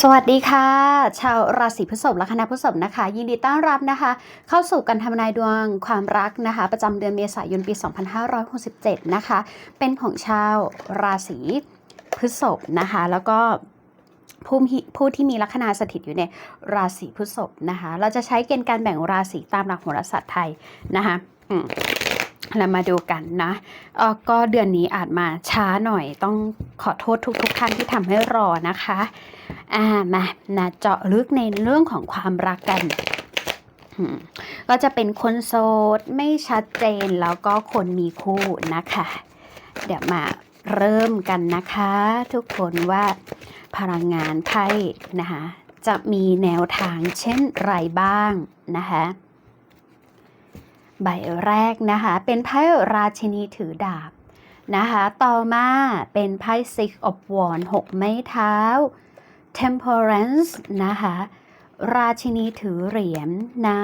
สวัสดีค่ะ ชาวราศีพฤษภและคณะพฤษภนะคะ ยินดีต้อนรับนะคะ เข้าสู่การทำนายดวงความรักนะคะ ประจำเดือนเมษายนปี 2567 นะคะ เป็นของชาวราศีพฤษภนะคะ แล้วก็ผู้ผู้ที่มีลัคนาสถิตอยู่ในราศีพฤษภนะคะ เราจะใช้เกณฑ์การแบ่งราศีตามหลักโหราศาสตร์ไทยนะคะ เรามาดูกันนะออก็เดือนนี้อาจมาช้าหน่อยต้องขอโทษทุกๆท่านที่ทำให้รอนะคะ อ่ามานะเจาะลึกในเรื่องของความรักกัน ก็จะเป็นคนโสดไม่ชัดเจนแล้วก็คนมีคู่นะคะ เดี๋ยวมาเริ่มกันนะคะ ทุกคนว่าพลังงานไพ่นะคะจะมีแนวทางเช่นไรบ้างนะคะ ใบแรกนะคะ เป็นไพ่ราชินีถือดาบนะคะ ต่อมาเป็นไพ่ Six of Wands หกไม้เท้า Temperance นะคะ ราชินีถือเหรียญนะ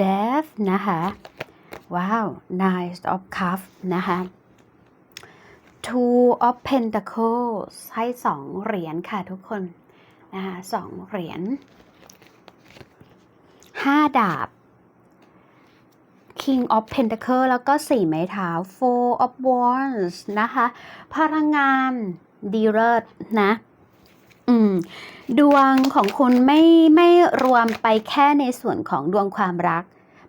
Death นะคะ ว้าว Nine of Cups นะคะ Two of Pentacles ให้สองเหรียญค่ะทุกคนนะคะสองเหรียญห้าดาบ King of Pentacle แล้วก็สี่ไม้เท้า Four of Wands นะคะ พลังงานดีเลิศนะอืมดวงของคุณไม่ไม่รวมไปแค่ในส่วนของดวงความรัก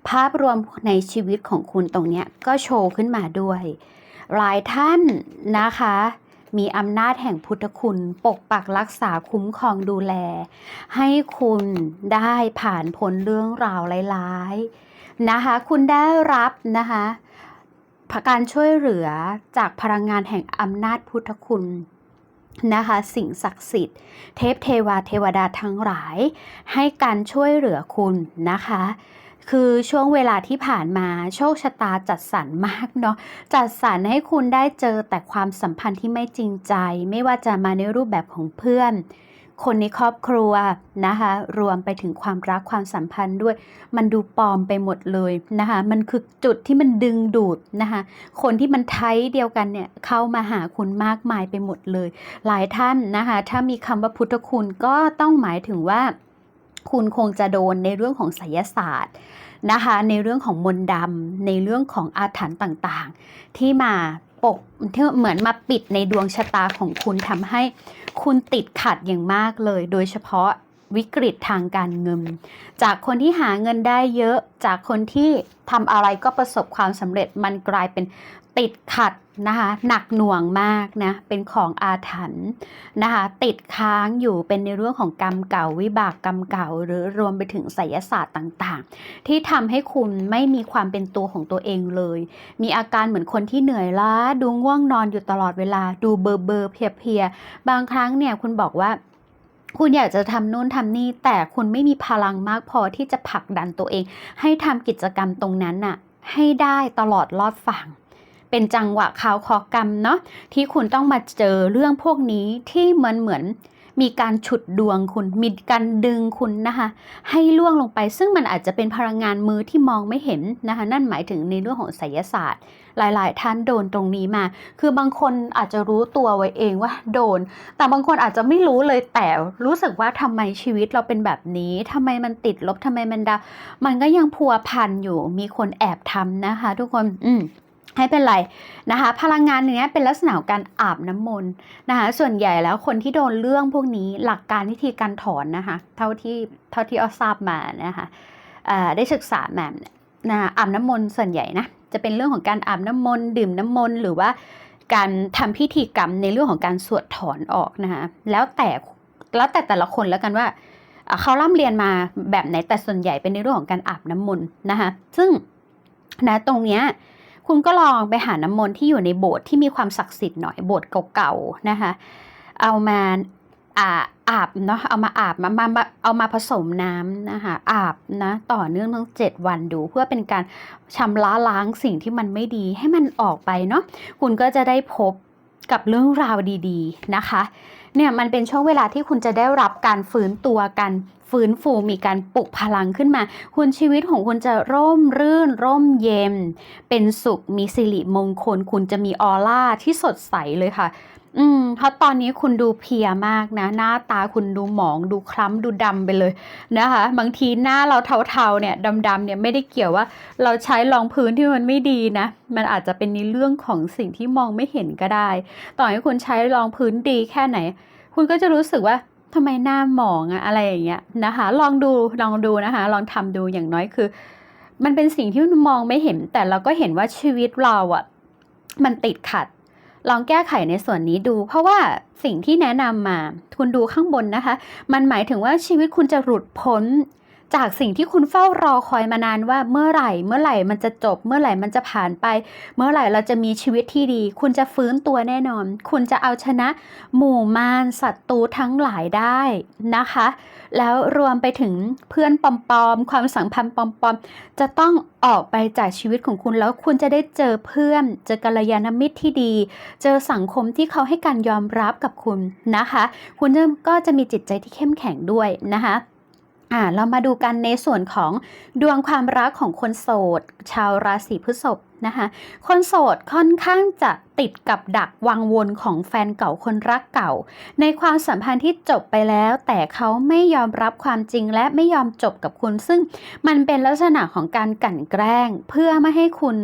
ภาพรวมในชีวิตของคุณตรงเนี้ยก็โชว์ขึ้นมาด้วย หลายท่านนะคะ มีอำนาจแห่งพุทธคุณ ปกปักรักษาคุ้มครองดูแล ให้คุณได้ผ่านพ้นเรื่องราวร้ายๆ นะคะคุณได้รับนะคะการช่วยเหลือจากพลังงานแห่งอำนาจพุทธคุณนะคะสิ่งศักดิ์สิทธิ์ เทพเทวาเทวดาทั้งหลาย ให้การช่วยเหลือคุณนะคะ คือช่วงเวลาที่ผ่านมาโชคชะตาจัดสรรมากเนาะจัดสรรให้คุณได้เจอแต่ความสัมพันธ์ที่ไม่จริงใจ ไม่ว่าจะมาในรูปแบบของเพื่อน คนในครอบครัวนะคะรวมไปถึงความรักความสัมพันธ์ด้วย มันดูปลอมไปหมดเลยนะคะมันคือจุดที่มันดึงดูดนะคะคนที่มันไทยเดียวกันเนี่ยเข้ามาหาคุณมากมายไปหมดเลย หลายท่านนะคะถ้ามีคำว่าพุทธคุณก็ต้องหมายถึงว่าคุณคงจะโดนในเรื่องของไสยศาสตร์นะคะในเรื่องของมนต์ดำในเรื่องของอาถรรพ์ต่างๆ ที่มา ปกที่เหมือนมาปิดในดวงชะตาของคุณทำให้คุณติดขัดอย่างมากเลย โดยเฉพาะวิกฤตทางการเงิน จากคนที่หาเงินได้เยอะ จากคนที่ทำอะไรก็ประสบความสำเร็จมันกลายเป็นติดขัด นะคะหนักหน่วงมากนะเป็นของอาถรรพ์นะคะติดค้างอยู่เป็นในเรื่องของกรรมเก่าวิบากกรรมเก่า หรือรวมไปถึงไสยศาสตร์ต่างๆ ที่ทำให้คุณไม่มีความเป็นตัวของตัวเองเลย มีอาการเหมือนคนที่เหนื่อยล้าดูง่วงนอนอยู่ตลอดเวลา ดูเบอร์เบอร์เพียเพียๆบางครั้งเนี่ยคุณบอกว่าคุณอยากจะทำนู่นทำนี่แต่คุณไม่มีพลังมากพอที่จะผลักดันตัวเอง ให้ทำกิจกรรมตรงนั้นน่ะให้ได้ตลอดรอดฝั่ง เป็นจังหวะข่าวคอกรรมเนาะที่คุณต้องมาเจอเรื่องพวกนี้ที่เหมือนเหมือนมีการฉุดดวงคุณ มีการดึงคุณนะคะ ให้ล่วงลงไป ซึ่งมันอาจจะเป็นพลังงานมือที่มองไม่เห็นนะคะ นั่นหมายถึงในเรื่องของไสยศาสตร์ หลาย ๆ ท่านโดนตรงนี้มา คือบางคนอาจจะรู้ตัวไว้เองว่าโดน แต่บางคนอาจจะไม่รู้เลยแต่รู้สึกว่าทำไมชีวิตเราเป็นแบบนี้ทำไมมันติดลบทำไมมันดาวมันก็ยังพัวพันอยู่ มีคนแอบทำนะคะ ทุกคน อืม ให้เป็นไรนะคะ พลังงานเนี้ยเป็นลักษณะของการอาบน้ำมนต์นะคะ ส่วนใหญ่แล้วคนที่โดนเรื่องพวกนี้หลักการวิธีการถอนนะคะ เท่าที่เท่าที่อ้อทราบมานะคะได้ศึกษามานะอาบน้ำมนต์ส่วนใหญ่นะจะเป็นเรื่องของการอาบน้ำมนต์ดื่มน้ำมนต์หรือว่าการทำพิธีกรรมในเรื่องของการสวดถอนออกนะคะแล้วแต่แล้วแต่แต่ละคนแล้วกันว่า เขาร่ำเรียนมาแบบไหนแต่ส่วนใหญ่เป็นในเรื่องของการอาบน้ำมนต์นะคะซึ่งนะตรงเนี้ย คุณก็ลองไปหาน้ำมนต์ที่อยู่ในโบสถ์ที่มีความศักดิ์สิทธิ์หน่อยโบสถ์เก่าๆนะคะ เอามาอาอาบเนาะเอามาอาบมามามาเอามาผสมน้ำนะคะอาบนะต่อเนื่องทั้งเจ็ดวันดู เพื่อเป็นการชำระล้างสิ่งที่มันไม่ดีให้มันออกไปเนาะคุณก็จะได้พบกับเรื่องราวดี ๆนะคะ เนี่ยมันเป็นช่วงเวลาที่คุณจะได้รับการฟื้นตัวกัน ฟื้นฟูมีการปลุกพลังขึ้นมา คุณชีวิตของคุณจะร่มรื่น ร่มเย็น เป็นสุขมีสิริมงคล คุณจะมีออร่าที่สดใสเลยค่ะอืมเพราะตอนนี้คุณดูเพียมากนะ หน้าตาคุณดูหมองดูคล้ำดูดำไปเลยนะคะ บางทีหน้าเราเทาๆเนี่ยดำๆเนี่ยไม่ได้เกี่ยวว่า เราใช้รองพื้นที่มันไม่ดีนะ มันอาจจะเป็นในเรื่องของสิ่งที่มองไม่เห็นก็ได้ ต่อให้คุณใช้รองพื้นดีแค่ไหน คุณก็จะรู้สึกว่า ทำไมหน้าหมองอะอะไรอย่างเงี้ยนะคะ ลองดูลองดูนะคะ ลองทำดูอย่างน้อยคือ มันเป็นสิ่งที่มองไม่เห็น แต่เราก็เห็นว่าชีวิตเราอะมันติดขัด ลองแก้ไขในส่วนนี้ดู เพราะว่าสิ่งที่แนะนำมาคุณดูข้างบนนะคะ มันหมายถึงว่าชีวิตคุณจะหลุดพ้น จากสิ่งที่คุณเฝ้ารอคอยมานานว่าเมื่อไหร่ เมื่อไหร่มันจะจบ เมื่อไหร่มันจะผ่านไป เมื่อไหร่เราจะมีชีวิตที่ดี คุณจะฟื้นตัวแน่นอน คุณจะเอาชนะหมู่มารศัตรูทั้งหลายได้นะคะ แล้วรวมไปถึงเพื่อนปลอมๆความสัมพันธ์ปลอมๆจะต้องออกไปจากชีวิตของคุณแล้วคุณจะได้เจอเพื่อน เจอกัลยาณมิตรที่ดี เจอสังคมที่เขาให้การยอมรับกับคุณนะคะ คุณก็จะมีจิตใจที่เข้มแข็งด้วยนะคะ อ่าเรามาดูกันในส่วนของดวงความรักของคนโสด ชาวราศีพฤษภนะคะคนโสดค่อนข้างจะติดกับดักวังวนของแฟนเก่าคนรักเก่า ในความสัมพันธ์ที่จบไปแล้ว แต่เขาไม่ยอมรับความจริงและไม่ยอมจบกับคุณ ซึ่งมันเป็นลักษณะของการกลั่นแกล้งเพื่อไม่ให้คุณ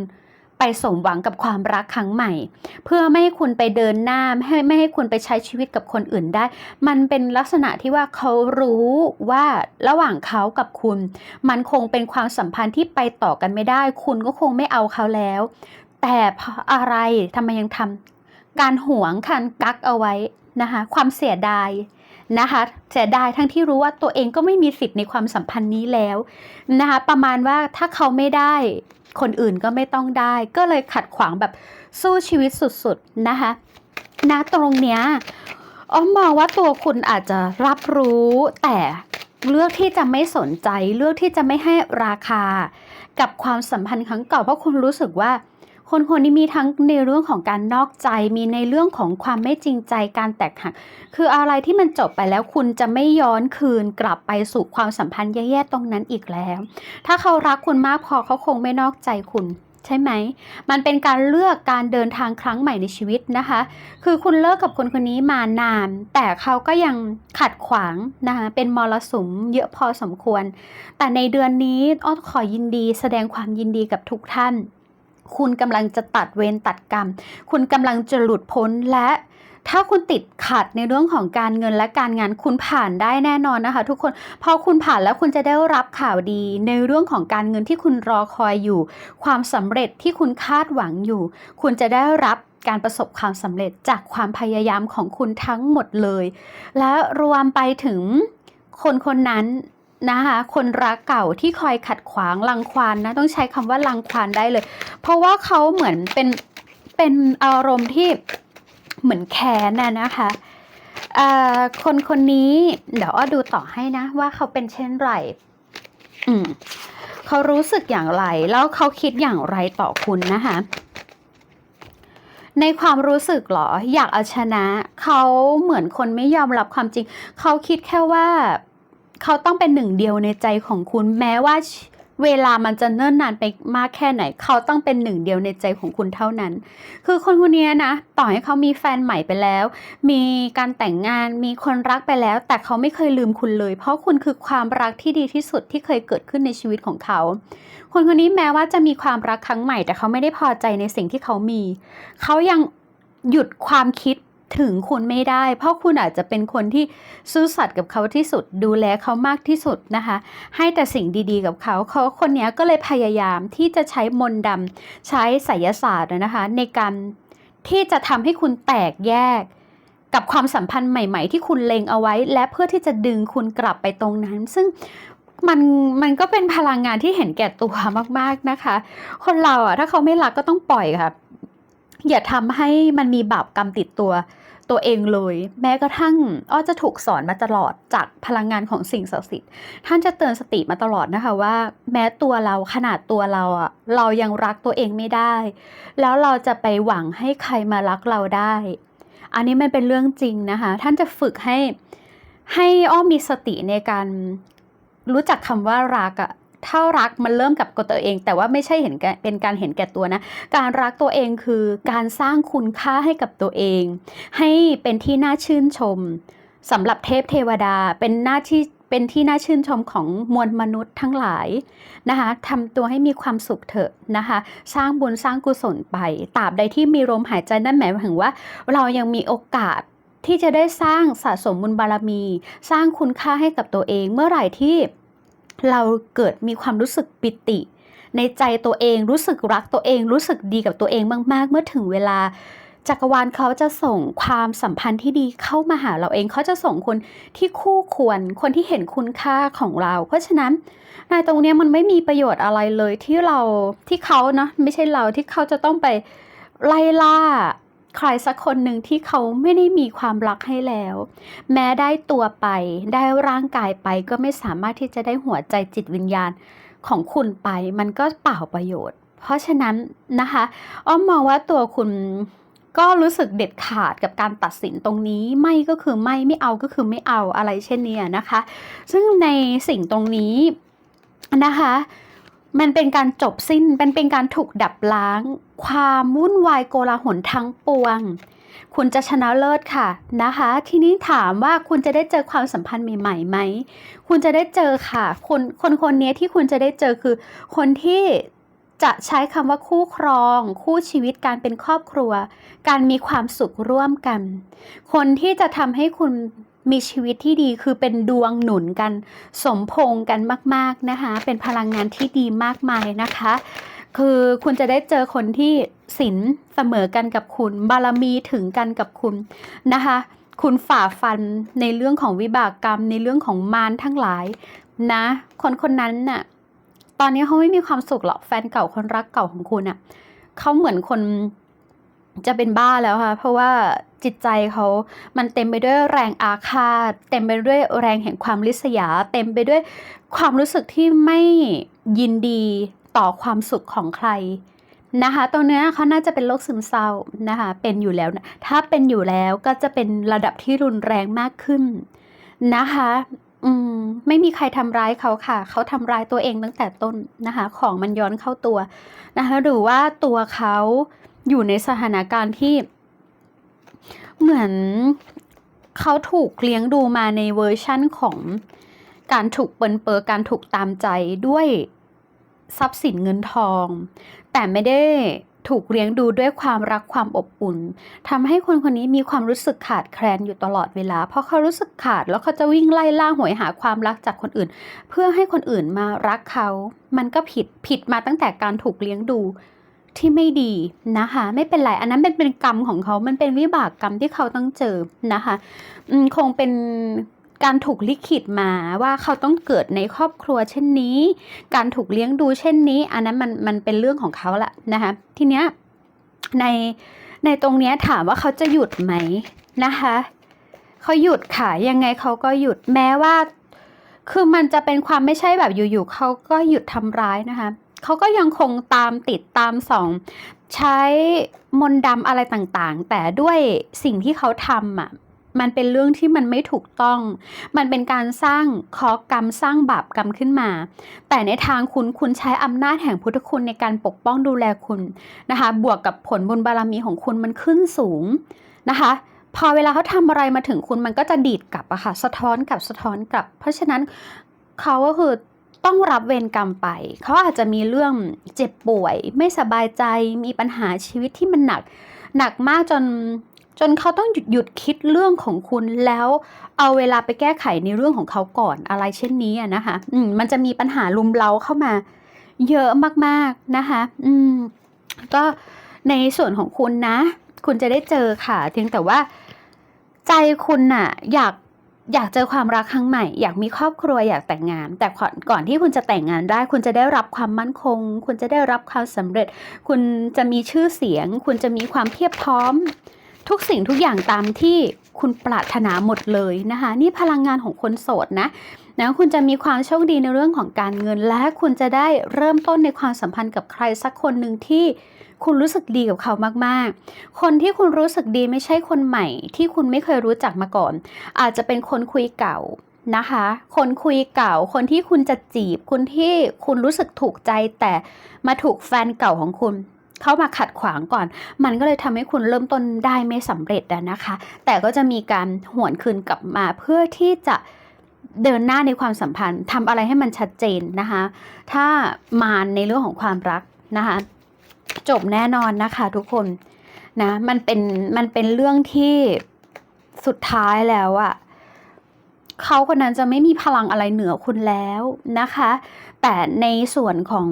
ไปสมหวังกับความรักครั้งใหม่ เพื่อไม่ให้คุณไปเดินหน้าไม่ให้ไม่ให้คุณไปใช้ชีวิตกับคนอื่นได้ มันเป็นลักษณะที่ว่าเขารู้ว่าระหว่างเขากับคุณ มันคงเป็นความสัมพันธ์ที่ไปต่อกันไม่ได้ คุณก็คงไม่เอาเขาแล้ว แต่เพราะอะไรทำไมยังทำการหวงการกักเอาไว้นะคะความเสียดาย นะคะเสียดายทั้งที่รู้ว่าตัวเองก็ไม่มีสิทธิ์ในความสัมพันธ์นี้แล้วนะคะประมาณว่าถ้าเขาไม่ได้คนอื่นก็ไม่ต้องได้ ก็เลยขัดขวางแบบสู้ชีวิตสุดๆนะคะณตรงเนี้ยอ้อมมองว่าตัวคุณอาจจะรับรู้แต่เลือกที่จะไม่สนใจ เลือกที่จะไม่ให้ราคา กับความสัมพันธ์ครั้งเก่าเพราะคุณรู้สึกว่า คนคนนี้มีทั้งในเรื่องของการนอกใจ มีในเรื่องของความไม่จริงใจการแตกหัก คืออะไรที่มันจบไปแล้วคุณจะไม่ย้อนคืนกลับไปสู่ความสัมพันธ์แย่ๆตรงนั้นอีกแล้ว ถ้าเขารักคุณมากพอเขาคงไม่นอกใจคุณใช่ไหม มันเป็นการเลือกการเดินทางครั้งใหม่ในชีวิตนะคะ คือคุณเลิกกับคนคนนี้มานาน แต่เขาก็ยังขัดขวางนะคะ เป็นมรสุมเยอะพอสมควร แต่ในเดือนนี้อ้อขอยินดีแสดงความยินดีกับทุกท่าน คุณกำลังจะตัดเวรตัดกรรม คุณกำลังจะหลุดพ้นและถ้าคุณติดขัดในเรื่องของการเงินและการงานคุณผ่านได้แน่นอนนะคะ ทุกคนพอคุณผ่านแล้วคุณจะได้รับข่าวดีในเรื่องของการเงินที่คุณรอคอยอยู่ ความสำเร็จที่คุณคาดหวังอยู่ คุณจะได้รับการประสบความสำเร็จจากความพยายามของคุณทั้งหมดเลย และรวมไปถึงคนคนนั้น นะคะคนรักเก่าที่คอยขัดขวางรังควานนะต้องใช้คำว่ารังควานได้เลย เพราะว่าเขาเหมือนเป็นเป็นอารมณ์ที่เหมือนแค้นน่ะนะคะคนคนนี้เดี๋ยวอ้อดูต่อให้นะ ว่าเขาเป็นเช่นไรอืมเขารู้สึกอย่างไร แล้วเขาคิดอย่างไรต่อคุณนะคะในความรู้สึกเหรอ อยากเอาชนะ เขาเหมือนคนไม่ยอมรับความจริง เขาคิดแค่ว่า เขาต้องเป็นหนึ่งเดียวในใจของคุณแม้ว่าเวลามันจะเนิ่นนานไปมากแค่ไหน เขาต้องเป็นหนึ่งเดียวในใจของคุณเท่านั้น คือคนคนนี้นะ ต่อให้เขามีแฟนใหม่ไปแล้ว มีการแต่งงานมีคนรักไปแล้ว แต่เขาไม่เคยลืมคุณเลย เพราะคุณคือความรักที่ดีที่สุดที่เคยเกิดขึ้นในชีวิตของเขา คนคนนี้แม้ว่าจะมีความรักครั้งใหม่ แต่เขาไม่ได้พอใจในสิ่งที่เขามี เขายังหยุดความคิด ถึงคุณไม่ได้ เพราะคุณอาจจะเป็นคนที่ซื่อสัตย์กับเขาที่สุด ดูแลเขามากที่สุดนะคะ ให้แต่สิ่งดีๆกับเขาเขาคนนี้ก็เลยพยายามที่จะใช้มนต์ดำใช้ไสยศาสตร์นะคะ ในการที่จะทำให้คุณแตกแยกกับความสัมพันธ์ใหม่ ๆ ที่คุณเล็งเอาไว้ และเพื่อที่จะดึงคุณกลับไปตรงนั้น ซึ่งมันมันก็เป็นพลังงานที่เห็นแก่ตัวมากๆนะคะ คนเราอะถ้าเขาไม่รักก็ต้องปล่อยค่ะ อย่าทำให้มันมีบาปกรรมติดตัวตัวเองเลย แม้กระทั่งอ้อจะถูกสอนมาตลอดจากพลังงานของสิ่งศักดิ์สิทธิ์ท่านจะเตือนสติมาตลอดนะคะว่า แม้ตัวเราขนาดตัวเราอะเรายังรักตัวเองไม่ได้ แล้วเราจะไปหวังให้ใครมารักเราได้ อันนี้มันเป็นเรื่องจริงนะคะ ท่านจะฝึกให้ให้อ้อมมีสติในการรู้จักคำว่ารักอะ ถ้ารักมันเริ่มกับตัวเอง แต่ว่าไม่ใช่เห็นแก่เป็นการเห็นแก่ตัวนะ การรักตัวเองคือการสร้างคุณค่าให้กับตัวเอง ให้เป็นที่น่าชื่นชมสำหรับเทพเทวดาเป็นหน้าที่เป็นที่น่าชื่นชมของมวลมนุษย์ทั้งหลายนะคะทำตัวให้มีความสุขเถอะนะคะ สร้างบุญสร้างกุศลไปตราบใดที่มีลมหายใจนั่นหมายถึงว่า เรายังมีโอกาสที่จะได้สร้างสะสมบุญบารมี สร้างคุณค่าให้กับตัวเองเมื่อไหร่ที่ เราเกิดมีความรู้สึกปิติ ในใจตัวเองรู้สึกรักตัวเอง รู้สึกดีกับตัวเองมาก ๆ เมื่อถึงเวลาจักรวาลเขาจะส่งความสัมพันธ์ที่ดีเข้ามาหาเราเองเขาจะส่งคนที่คู่ควร คนที่เห็นคุณค่าของเรา เพราะฉะนั้นในตรงนี้มันไม่มีประโยชน์อะไรเลยที่เราที่เขาเนาะไม่ใช่เราที่เขาจะต้องไปไล่ล่า ใครสักคนหนึ่งที่เขาไม่ได้มีความรักให้แล้ว แม้ได้ตัวไปได้ร่างกายไปก็ไม่สามารถที่จะได้หัวใจจิตวิญญาณของคุณไปมันก็เปล่าประโยชน์ เพราะฉะนั้นนะคะอ้อมมองว่าตัวคุณก็รู้สึกเด็ดขาดกับการตัดสินตรงนี้ ไม่ก็คือไม่ไม่เอาก็คือไม่เอาอะไรเช่นนี้นะคะ ซึ่งในสิ่งตรงนี้นะคะ มันเป็นการจบสิ้นมันเป็นการถูกดับล้าง ความวุ่นวายโกลาหลทั้งปวง คุณจะชนะเลิศค่ะนะคะ ทีนี้ถามว่าคุณจะได้เจอความสัมพันธ์ใหม่ๆไหม คุณจะได้เจอค่ะ คนคนคนนี้ที่คุณจะได้เจอคือ คนที่จะใช้คำว่าคู่ครอง คู่ชีวิตการเป็นครอบครัว การมีความสุขร่วมกัน คนที่จะทำให้คุณมีชีวิตที่ดีคือเป็นดวงหนุนกัน สมพงกันมาก ๆ นะคะ เป็นพลังงานที่ดีมากมายนะคะ คือคุณจะได้เจอคนที่ศีลเสมอกันกับคุณ บารมีถึงกันกับคุณนะคะ คุณฝ่าฟันในเรื่องของวิบากกรรม ในเรื่องของมารทั้งหลายนะ คนคนนั้นน่ะ ตอนนี้เขาไม่มีความสุขหรอกแฟนเก่าคนรักเก่าของคุณอะเขาเหมือนคนจะเป็นบ้าแล้วค่ะ เพราะว่าจิตใจเขามันเต็มไปด้วยแรงอาฆาต เต็มไปด้วยแรงแห่งความริษยา เต็มไปด้วยความรู้สึกที่ไม่ยินดี ต่อความสุขของใครนะคะตรงเนี้เขาน่าจะเป็นโรคซึมเศร้านะคะเป็นอยู่แล้วนะถ้าเป็นอยู่แล้วก็จะเป็นระดับที่รุนแรงมากขึ้นนะคะอืมไม่มีใครทำร้ายเขาค่ะ เขาทำร้ายตัวเองตั้งแต่ต้นนะคะ ของมันย้อนเข้าตัวนะคะ หรือว่าตัวเขาอยู่ในสถานการณ์ที่ เหมือนเขาถูกเลี้ยงดูมาในเวอร์ชั่นของการถูกเปินเปอร์การถูกตามใจด้วย ทรัพย์สินเงินทอง แต่ไม่ได้ถูกเลี้ยงดูด้วยความรักความอบอุ่นทำให้คนคนนี้มีความรู้สึกขาดแคลนอยู่ตลอดเวลา เพราะเขารู้สึกขาดแล้วเขาจะวิ่งไล่ล่าหวยหาความรักจากคนอื่น เพื่อให้คนอื่นมารักเขา มันก็ผิดผิดมาตั้งแต่การถูกเลี้ยงดูที่ไม่ดีนะคะ ไม่เป็นไร อันนั้นเป็นเป็นกรรมของเขา มันเป็นวิบากกรรมที่เขาต้องเจอนะคะคงเป็น การถูกลิขิตมาว่าเขาต้องเกิดในครอบครัวเช่นนี้ การถูกเลี้ยงดูเช่นนี้ อันนั้นมันมันเป็นเรื่องของเขาละนะคะทีเนี้ยในในตรงเนี้ยถามว่าเขาจะหยุดไหมนะคะเขาหยุดค่ะยังไงเขาก็หยุดแม้ว่า คือมันจะเป็นความไม่ใช่แบบอยู่ๆเขาก็หยุดทำร้ายนะคะเขาก็ยังคงตามติดตามสองใช้มนต์ดำอะไรต่างๆ แต่ด้วยสิ่งที่เขาทำอะ มันเป็นเรื่องที่มันไม่ถูกต้อง มันเป็นการสร้างคอกรรมสร้างบาปกรรมขึ้นมา แต่ในทางคุณคุณใช้อำนาจแห่งพุทธคุณในการปกป้องดูแลคุณนะคะ บวกกับผลบุญบารมีของคุณมันขึ้นสูงนะคะพอเวลาเขาทำอะไรมาถึงคุณมันก็จะดีดกลับอะค่ะ สะท้อนกลับสะท้อนกลับ เพราะฉะนั้นเขาก็คือต้องรับเวรกรรมไป เขาอาจจะมีเรื่องเจ็บป่วย ไม่สบายใจมีปัญหาชีวิตที่มันหนัก หนักมากจน จนเขาต้องหยุดหยุดคิดเรื่องของคุณแล้วเอาเวลาไปแก้ไขในเรื่องของเขาก่อนอะไรเช่นนี้นะคะอืมมันจะมีปัญหาลุมเล้าเข้ามา เยอะมากๆนะคะอืมก็ในส่วนของคุณนะ คุณจะได้เจอค่ะเพียงแต่ว่าใจคุณน่ะ อยากอยากเจอความรักครั้งใหม่ อยากมีครอบครัวอยากแต่งงาน แต่ก่อนก่อนที่คุณจะแต่งงานได้ คุณจะได้รับความมั่นคง คุณจะได้รับความสำเร็จ คุณจะมีชื่อเสียง คุณจะมีความเพียบพร้อม ทุกสิ่งทุกอย่างตามที่คุณปรารถนาหมดเลยนะคะ นี่พลังงานของคนโสดนะนะคุณจะมีความโชคดีในเรื่องของการเงิน และคุณจะได้เริ่มต้นในความสัมพันธ์กับใครสักคนหนึ่งที่คุณรู้สึกดีกับเขามากๆ คนที่คุณรู้สึกดีไม่ใช่คนใหม่ ที่คุณไม่เคยรู้จักมาก่อน อาจจะเป็นคนคุยเก่านะคะ คนคุยเก่า คนที่คุณจะจีบ คนที่คุณรู้สึกถูกใจแต่มาถูกแฟนเก่าของคุณ เข้ามาขัดขวางก่อน มันก็เลยทำให้คุณเริ่มต้นได้ไม่สำเร็จอะนะคะ แต่ก็จะมีการหวนคืนกลับมาเพื่อที่จะเดินหน้าในความสัมพันธ์ทำอะไรให้มันชัดเจนนะคะ ถ้ามาในเรื่องของความรักนะคะ จบแน่นอนนะคะทุกคนนะมันเป็นมันเป็นเรื่องที่สุดท้ายแล้วอะเขาคนนั้นจะไม่มีพลังอะไรเหนือคุณแล้วนะคะ แต่ในส่วนของ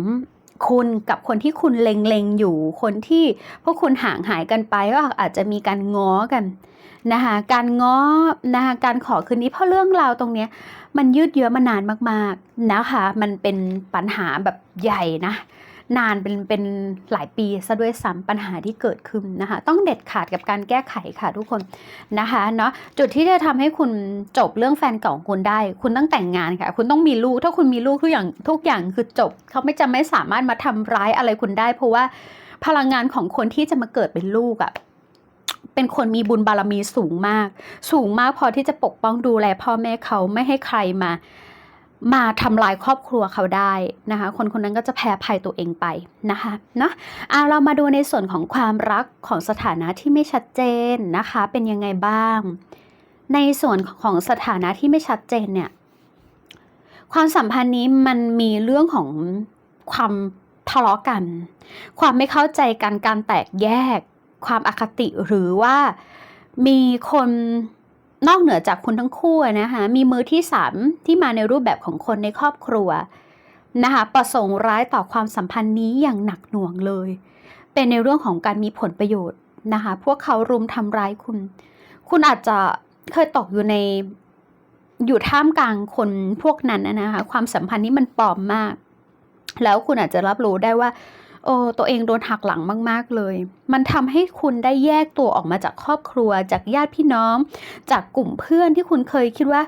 คุณกับคนที่คุณเล็งๆอยู่ คนที่พวกคุณห่างหายกันไปก็อาจจะมีการง้อกันนะคะการง้อนะคะการขอคืนนี้เพราะเรื่องราวตรงเนี้ยมันยืดเยื้อมานานมากๆนะคะ มันเป็นปัญหาแบบใหญ่นะ นานเป็นเป็นหลายปีซะด้วยซ้ำปัญหาที่เกิดขึ้นนะคะ ต้องเด็ดขาดกับการแก้ไขค่ะทุกคนนะคะเนาะจุดที่จะทำให้คุณจบเรื่องแฟนเก่าของคุณได้ คุณต้องแต่งงานค่ะ คุณต้องมีลูก ถ้าคุณมีลูกทุกอย่างทุกอย่างคือจบ เขาไม่จะไม่สามารถมาทำร้ายอะไรคุณได้ เพราะว่าพลังงานของคนที่จะมาเกิดเป็นลูกอะ่ะเป็นคนมีบุญบารมีสูงมาก สูงมากพอที่จะปกป้องดูแลพ่อแม่เขาไม่ให้ใครมา มาทำลายครอบครัวเขาได้นะคะ คนคนนั้นก็จะแพ้ภัยตัวเองไปนะคะเนาะอะเรามาดูในส่วนของความรักของสถานะที่ไม่ชัดเจนนะคะ เป็นยังไงบ้าง ในส่วนของสถานะที่ไม่ชัดเจนเนี่ย ความสัมพันธ์นี้มันมีเรื่องของความทะเลาะกัน ความไม่เข้าใจกันการแตกแยก ความอคติหรือว่ามีคน นอกเหนือจากคุณทั้งคู่นะคะมีมือที่สามที่มาในรูปแบบของคนในครอบครัวนะคะประสงค์ร้ายต่อความสัมพันธ์นี้อย่างหนักหน่วงเลย เป็นในเรื่องของการมีผลประโยชน์นะคะพวกเขารุมทำร้ายคุณ คุณอาจจะเคยตกอยู่ในอยู่ท่ามกลางคนพวกนั้นนะคะความสัมพันธ์นี้มันปลอมมาก แล้วคุณอาจจะรับรู้ได้ว่า โอ้ตัวเองโดนหักหลังมาก ๆ เลย มันทำให้คุณได้แยกตัวออกมาจากครอบครัว จากญาติพี่น้อง จากกลุ่มเพื่อนที่คุณเคยคิดว่า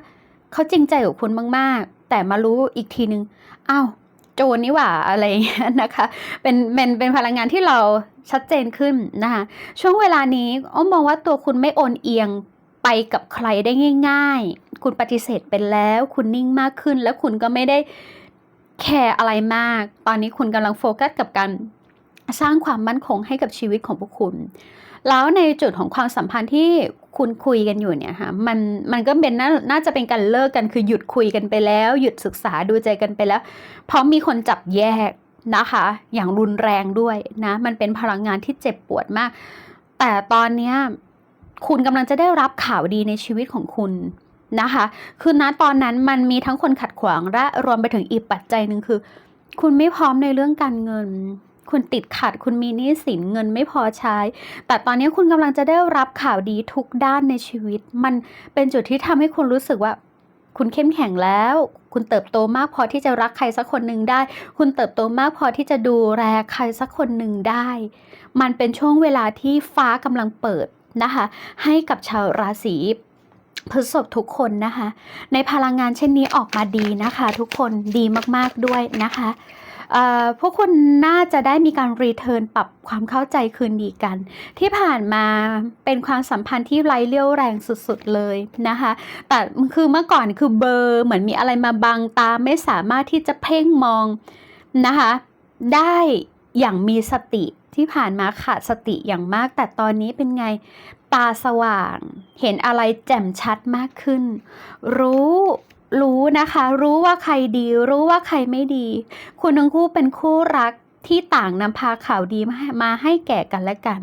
เขาจริงใจกับคุณมาก ๆ แต่มารู้อีกทีนึงอ้าวโจรนี่หว่าอะไรเงี้ยนะคะ เป็นเป็นเป็นพลังงานที่เราชัดเจนขึ้นนะคะช่วงเวลานี้อ้อมมองว่าตัวคุณไม่โอนเอียงไปกับใครได้ง่าย ๆ คุณปฏิเสธไปแล้ว คุณนิ่งมากขึ้น แล้วคุณก็ไม่ได้ แคร์อะไรมาก ตอนนี้คุณกำลังโฟกัสกับการสร้างความมั่นคงให้กับชีวิตของพวกคุณ แล้วในจุดของความสัมพันธ์ที่คุณคุยกันอยู่เนี่ยค่ะมันมันก็เป็นน่าน่าจะเป็นการเลิกกันคือหยุดคุยกันไปแล้ว หยุดศึกษาดูใจกันไปแล้ว เพราะมีคนจับแยกนะคะ อย่างรุนแรงด้วยนะมันเป็นพลังงานที่เจ็บปวดมาก แต่ตอนเนี้ยคุณกำลังจะได้รับข่าวดีในชีวิตของคุณ นะคะ คือณตอนนั้นมันมีทั้งคนขัดขวางและรวมไปถึงอีกปัจจัยหนึ่งคือ คุณไม่พร้อมในเรื่องการเงิน คุณติดขัด คุณมีหนี้สินเงินไม่พอใช้ แต่ตอนนี้คุณกำลังจะได้รับข่าวดีทุกด้านในชีวิต มันเป็นจุดที่ทำให้คุณรู้สึกว่าคุณเข้มแข็งแล้ว คุณเติบโตมากพอที่จะรักใครสักคนหนึ่งได้ คุณเติบโตมากพอที่จะดูแลใครสักคนหนึ่งได้ มันเป็นช่วงเวลาที่ฟ้ากำลังเปิดนะคะ ให้กับชาวราศี พฤษภทุกคนนะคะ ในพลังงานเช่นนี้ออกมาดีนะคะ ทุกคนดีมากๆด้วยนะคะพวกคุณน่าจะได้มีการรีเทิร์นปรับความเข้าใจคืนดีกัน ที่ผ่านมาเป็นความสัมพันธ์ที่ไร้เลี่ยวแรงสุดๆเลยนะคะ แต่คือเมื่อก่อนคือเบอร์เหมือนมีอะไรมาบังตาไม่สามารถที่จะเพ่งมองนะคะ ได้อย่างมีสติที่ผ่านมาขาดสติอย่างมาก แต่ตอนนี้เป็นไง ตาสว่าง เห็นอะไรแจ่มชัดมากขึ้น รู้รู้นะคะ รู้ว่าใครดี รู้ว่าใครไม่ดี คุณทั้งคู่เป็นคู่รักที่ต่างนำพาข่าวดีมาให้มาให้แก่กันและกัน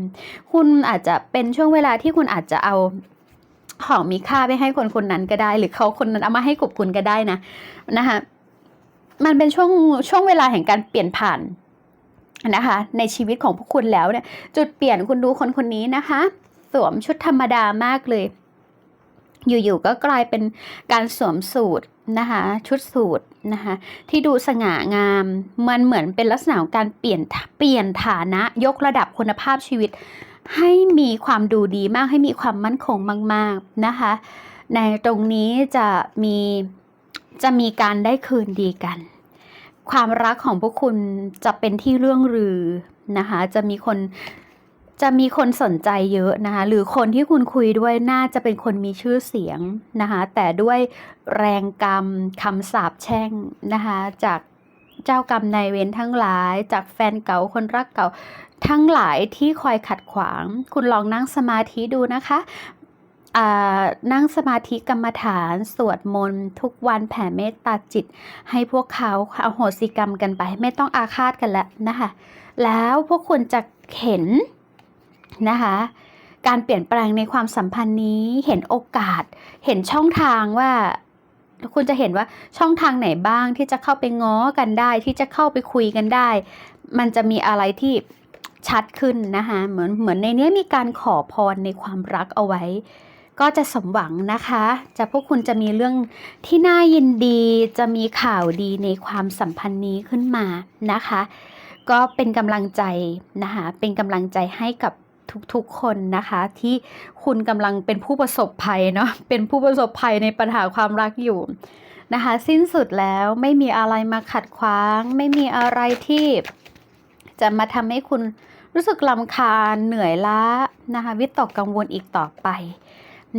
คุณอาจจะเป็นช่วงเวลาที่คุณอาจจะเอาของมีค่าไปให้คนคนนั้นก็ได้ หรือเขาคนนั้นเอามาให้กับคุณก็ได้นะนะคะมันเป็นช่วงช่วงเวลาแห่งการเปลี่ยนผ่านนะคะ ในชีวิตของพวกคุณแล้วเนี่ย จุดเปลี่ยนคุณดูคนคนนี้นะคะ วมชุดธรรมดามากเลย อยู่ๆก็กลายเป็นการสวมสูตรนะคะชุดสูตรนะคะที่ดูสง่างาม มันเหมือนเป็นลักษณะของการเปลี่ยนเปลี่ยนฐานะยกระดับคุณภาพชีวิต ให้มีความดูดีมากให้มีความมั่นคงมาก ๆนะคะ ในตรงนี้จะมีจะมีการได้คืนดีกัน ความรักของพวกคุณจะเป็นที่เรื่องรือนะคะจะมีคน จะมีคนสนใจเยอะนะคะ หรือคนที่คุณคุยด้วยน่าจะเป็นคนมีชื่อเสียงนะคะ แต่ด้วยแรงกรรมคำสาปแช่งนะคะ จากเจ้ากรรมนายเวรทั้งหลาย จากแฟนเก่าคนรักเก่า ทั้งหลายที่คอยขัดขวาง คุณลองนั่งสมาธิดูนะคะนั่งสมาธิกรรมฐานสวดมนต์ทุกวันแผ่เมตตาจิต ให้พวกเขาเอาโหสิกรรมกันไป ไม่ต้องอาฆาตกันแล้วนะคะ แล้วพวกคุณจะเห็น นะคะการเปลี่ยนแปลงในความสัมพันธ์นี้เห็นโอกาส เห็นช่องทางว่า คุณจะเห็นว่าช่องทางไหนบ้างที่จะเข้าไปง้อกันได้ ที่จะเข้าไปคุยกันได้ มันจะมีอะไรที่ชัดขึ้นนะคะเหมือนเหมือนในนี้มีการขอพรในความรักเอาไว้ ก็จะสมหวังนะคะ จะพวกคุณจะมีเรื่องที่น่ายินดี จะมีข่าวดีในความสัมพันธ์นี้ขึ้นมานะคะ ก็เป็นกำลังใจนะคะเป็นกำลังใจให้กับ ทุกๆคนนะคะ ที่คุณกำลังเป็นผู้ประสบภัยเนาะเป็นผู้ประสบภัยในปัญหาความรักอยู่นะคะ สิ้นสุดแล้วไม่มีอะไรมาขัดขวาง ไม่มีอะไรที่ จะมาทำให้คุณรู้สึกลำคาญเหนื่อยล้านะคะ วิตกกังวลอีกต่อไป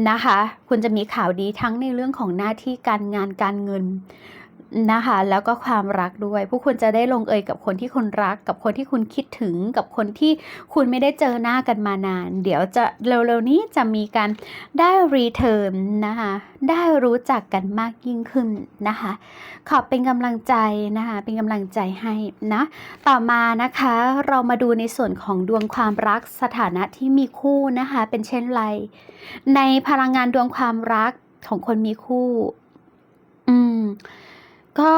นะคะ คุณจะมีข่าวดีทั้งในเรื่องของหน้าที่การงานการเงิน นะคะ แล้วก็ความรักด้วย ผู้คุณจะได้ลงเอยกับคนที่คุณรัก กับคนที่คุณคิดถึง กับคนที่คุณไม่ได้เจอหน้ากันมานาน เดี๋ยวจะเร็วๆนี้จะมีการได้รีเทิร์นนะคะ ได้รู้จักกันมากยิ่งขึ้นนะคะ ขอเป็นกำลังใจนะคะ เป็นกำลังใจให้นะ ต่อมานะคะ เรามาดูในส่วนของดวงความรักสถานะที่มีคู่นะคะ เป็นเช่นไร ในพลังงานดวงความรักของคนมีคู่ อืม ก็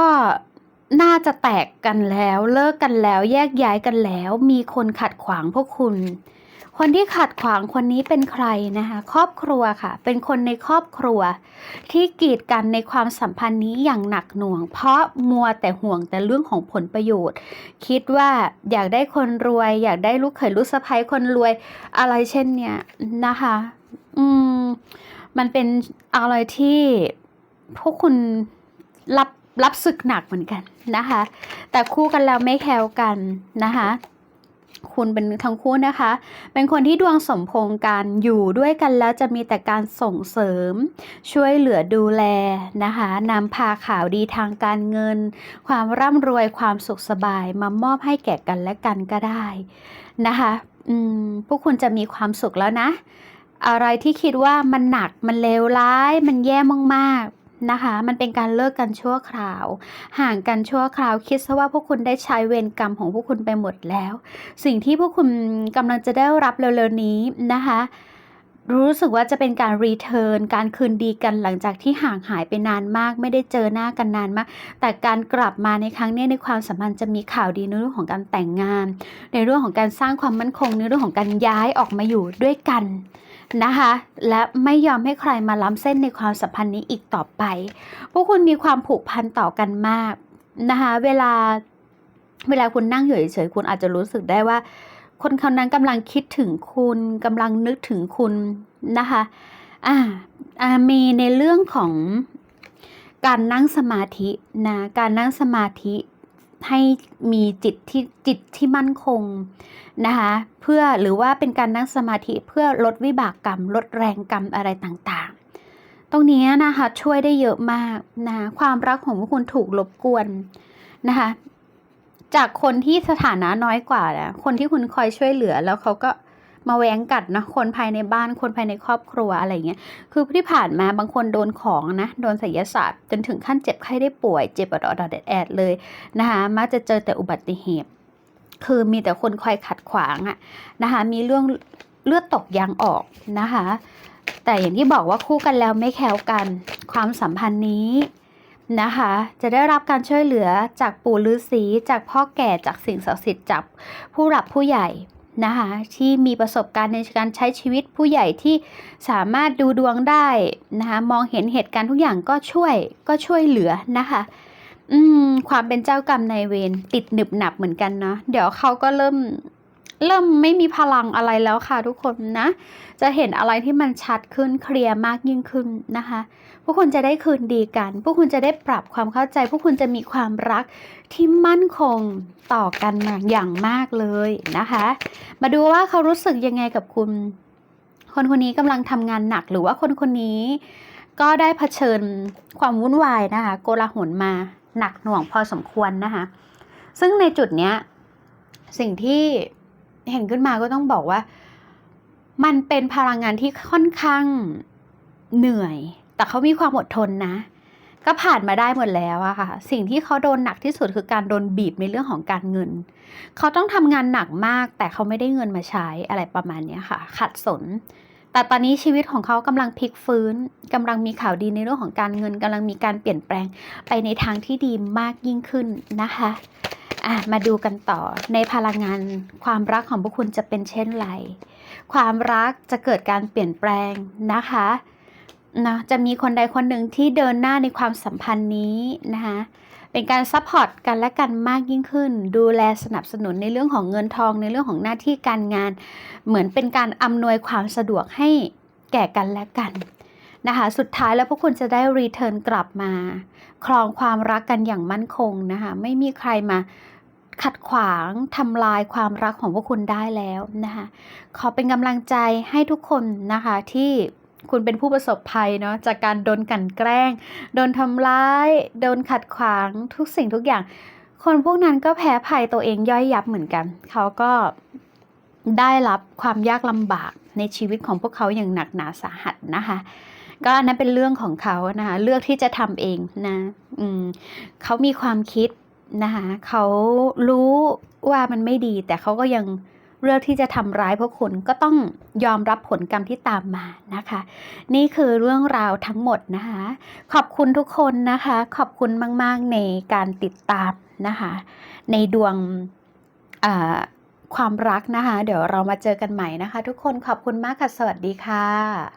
น่าจะแตกกันแล้ว เลิกกันแล้วแยกย้ายกันแล้ว มีคนขัดขวางพวกคุณ คนที่ขัดขวางคนนี้เป็นใครนะคะ ครอบครัวค่ะ เป็นคนในครอบครัว ที่กีดกันในความสัมพันธ์นี้อย่างหนักหน่วง เพราะมัวแต่ห่วงแต่เรื่องของผลประโยชน์ คิดว่าอยากได้คนรวย อยากได้ลูกเขยลูกสะใภ้คนรวย อะไรเช่นเนี้ยนะคะ อืม มันเป็นอะไรที่พวกคุณรับ รับศึกหนักเหมือนกันนะคะ แต่คู่กันแล้วไม่แคล้วกันนะคะ คุณเป็นทั้งคู่นะคะ เป็นคนที่ดวงสมพงกันอยู่ด้วยกันแล้วจะมีแต่การส่งเสริม ช่วยเหลือดูแลนะคะนำพาข่าวดีทางการเงิน ความร่ำรวยความสุขสบายมามอบให้แก่กันและกันก็ได้นะคะอืมพวกคุณจะมีความสุขแล้วนะ อะไรที่คิดว่ามันหนักมันเลวร้าย มันแย่มากๆ นะคะ มันเป็นการเลิกกันชั่วคราว ห่างกันชั่วคราว คิดซะว่าพวกคุณได้ใช้เวรกรรมของพวกคุณไปหมดแล้ว สิ่งที่พวกคุณกำลังจะได้รับเร็วๆนี้นะคะ รู้สึกว่าจะเป็นการรีเทิร์น การคืนดีกันหลังจากที่ห่างหายไปนานมาก ไม่ได้เจอหน้ากันนานมาก แต่การกลับมาในครั้งนี้ในความสัมพันธ์จะมีข่าวดีในเรื่องของการแต่งงาน ในเรื่องของการสร้างความมั่นคง ในเรื่องของการย้ายออกมาอยู่ด้วยกัน นะคะ และไม่ยอมให้ใครมาล้ำเส้นในความสัมพันธ์นี้อีกต่อไป พวกคุณมีความผูกพันต่อกันมากนะคะเวลาเวลาคุณนั่งอยู่เฉยๆคุณอาจจะรู้สึกได้ว่า คนคนนั้นกำลังคิดถึงคุณกำลังนึกถึงคุณนะคะอ่าอ่ามีในเรื่องของการนั่งสมาธินะการนั่งสมาธิ ให้มีจิตที่จิตที่มั่นคงนะคะเพื่อหรือว่าเป็นการนั่งสมาธิเพื่อลดวิบากกรรม ลดแรงกรรมอะไรต่างๆ ตรงนี้นะคะช่วยได้เยอะมากนะคะความรักของพวกคุณถูกลบกวนนะคะจากคนที่สถานะน้อยกว่านะคนที่คุณคอยช่วยเหลือแล้วเขาก็ มาแหวงกัดนะคนภายในบ้านคนภายในครอบครัวอะไรเงี้ยคือที่ผ่านมาบางคนโดนของนะโดนไสยศาสตร์จนถึงขั้นเจ็บไข้ได้ป่วยเจ็บอดอดดแอดเลยนะคะมักจะเจอแต่อุบัติเหตุ คือมีแต่คนคอยขัดขวางอะนะคะมีเรื่องเลือดตกยางออกนะคะแต่อย่างที่บอกว่าคู่กันแล้วไม่แคล้วกันความสัมพันธ์นี้นะคะจะได้รับการช่วยเหลือจากปู่ฤาษีจากพ่อแก่จากสิ่งศักดิ์สิทธิ์จากผู้หลักผู้ใหญ่ นะคะที่มีประสบการณ์ในการใช้ชีวิตผู้ใหญ่ที่สามารถดูดวงได้นะคะมองเห็นเหตุการณ์ทุกอย่างก็ช่วยก็ช่วยเหลือนะคะอืมความเป็นเจ้ากรรมนายเวรติดหนึบหนับเหมือนกันเนาะเดี๋ยวเขาก็เริ่ม เริ่มไม่มีพลังอะไรแล้วค่ะทุกคนนะ จะเห็นอะไรที่มันชัดขึ้นเคลียร์มากยิ่งขึ้นนะคะ พวกคุณจะได้คืนดีกัน พวกคุณจะได้ปรับความเข้าใจ พวกคุณจะมีความรักที่มั่นคงต่อกันมาอย่างมากเลยนะคะ มาดูว่าเขารู้สึกยังไงกับคุณ คนคนนี้กำลังทำงานหนักหรือว่าคนคนนี้ ก็ได้เผชิญความวุ่นวายนะคะ โกลาหลมาหนักหน่วงพอสมควรนะคะ ซึ่งในจุดเนี้ยสิ่งที่ เห็นขึ้นมาก็ต้องบอกว่า มันเป็นพลังงานที่ค่อนข้างเหนื่อย แต่เขามีความอดทนนะ ก็ผ่านมาได้หมดแล้วอะค่ะ สิ่งที่เขาโดนหนักที่สุดคือการโดนบีบในเรื่องของการเงิน เขาต้องทำงานหนักมาก แต่เขาไม่ได้เงินมาใช้อะไรประมาณนี้ค่ะ ขัดสนแต่ตอนนี้ชีวิตของเขากำลังพลิกฟื้นกำลังมีข่าวดีในเรื่องของการเงินกำลังมีการเปลี่ยนแปลงไปในทางที่ดีมากยิ่งขึ้นนะคะ อะมาดูกันต่อในพลังงาน ความรักของพวกคุณจะเป็นเช่นไร ความรักจะเกิดการเปลี่ยนแปลงนะคะนะจะมีคนใดคนหนึ่งที่เดินหน้าในความสัมพันธ์นี้นะคะเป็นการซัพพอร์ตกันและกันมากยิ่งขึ้น ดูแลสนับสนุนในเรื่องของเงินทองในเรื่องของหน้าที่การงาน เหมือนเป็นการอำนวยความสะดวกให้แก่กันและกันนะคะ สุดท้ายแล้วพวกคุณจะได้รีเทิร์นกลับมา ครองความรักกันอย่างมั่นคงนะคะไม่มีใครมาขัดขวางทำลายความรักของพวกคุณได้แล้วนะคะขอเป็นกำลังใจให้ทุกคนนะคะที่คุณเป็นผู้ประสบภัยเนาะจากการโดนกันแกล้ง โดนทำร้าย โดนขัดขวางทุกสิ่งทุกอย่าง คนพวกนั้นก็แพ้ภัยตัวเองย่อยยับเหมือนกัน เขาก็ได้รับความยากลำบากในชีวิตของพวกเขาอย่างหนักหนาสาหัสนะคะ ก็อันนั้นเป็นเรื่องของเขานะคะ เลือกที่จะทำเองนะอืมเขามีความคิดนะคะเขารู้ว่ามันไม่ดี แต่เขาก็ยังเลือกที่จะทำร้ายพวกคุณก็ต้องยอมรับผลกรรมที่ตามมานะคะ นี่คือเรื่องราวทั้งหมดนะคะ ขอบคุณทุกคนนะคะ ขอบคุณมาก ๆ ในการติดตามนะคะ ในดวงความรักนะคะ เดี๋ยวเรามาเจอกันใหม่นะคะ ทุกคนขอบคุณมากค่ะ สวัสดีค่ะ